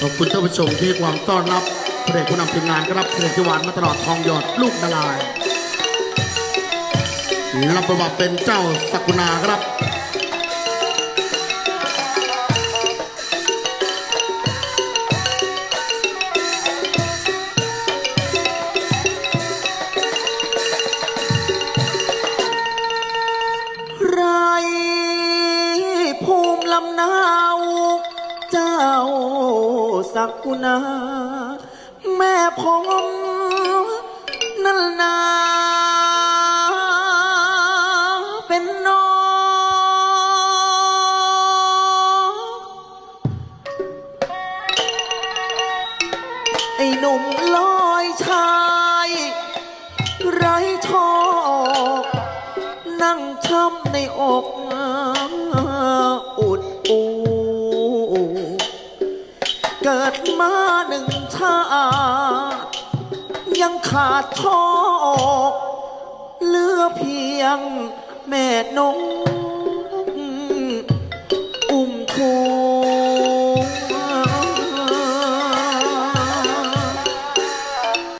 ขอบคุณท่านผู้ชมที่ความต้อนรับเพลงผู้นำทีมงานครับเพลงที่หวานมาตลอดทองหยอดลูกนาลายรับประวัติเป็นเจ้าสักุณาครับไรภูมิลำนาว สักกุณาแม่ผมนั่นนาเป็นน้องไอ้หนุ่มลอยชายไร้โชคนั่งช้ำในอก เกิดมาหนึ่งชาติยังขาดทอกเหลือเพียงแม่นง